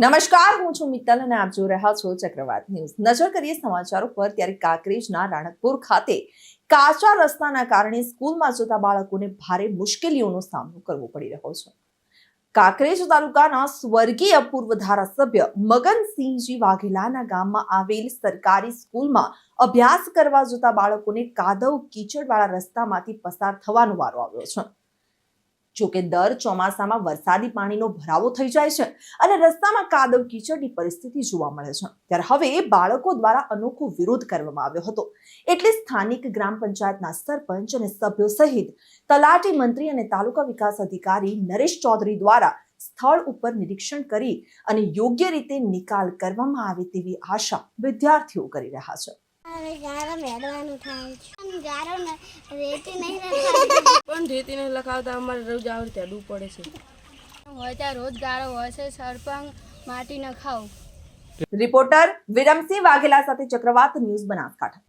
નમસ્કાર, હું છું મિત્તલ અને આપ જોઈ રહ્યા છો ચક્રવાત ન્યૂઝ. નજર કરીએ સમાચારો પર ત્યારે કાંકરેજના રાણકપુર ખાતે કાચા રસ્તાના કારણે સ્કૂલમાં જતા બાળકોને ભારે મુશ્કેલીઓનો સામનો કરવો પડી રહ્યો છે. કાંકરેજ તાલુકાના સ્વર્ગીય પૂર્વ ધારાસભ્ય મગનસિંહજી વાઘેલાના ગામમાં આવેલ સરકારી સ્કૂલમાં અભ્યાસ કરવા જતા બાળકોને કાદવ કીચડવાળા રસ્તામાંથી પસાર થવાનો વારો આવ્યો છે. જોકે દર ચોમાસામાં વરસાદી પાણીનો ભરાવો થઈ જાય છે અને રસ્તામાં કાદવ કીચડની પરિસ્થિતિ જોવા મળે છે. ત્યારે હવે બાળકો દ્વારા અનોખો વિરોધ કરવામાં આવ્યો હતો. એટલે સ્થાનિક ગ્રામ પંચાયતના સરપંચ અને સભ્યો સહિત તલાટી મંત્રી અને તાલુકા વિકાસ અધિકારી નરેશ ચૌધરી દ્વારા સ્થળ ઉપર નિરીક્ષણ કરી અને યોગ્ય રીતે નિકાલ કરવામાં આવે તેવી આશા વિદ્યાર્થીઓ કરી રહ્યા છે. ગારો મેળવાનું થાય છે. ગારો રેતી નહીં રખાતી પણ રેતી લખાવતા અમારે રોજ આવડે ત્યાં પડે છે. હોય ત્યાં રોજ ગાળો હોય છે સરપંચ માટી ન ખાવ રિપોર્ટર વિરમસિંહ વાઘેલા સાથે ચક્રવાત ન્યૂઝ બનાસકાંઠા.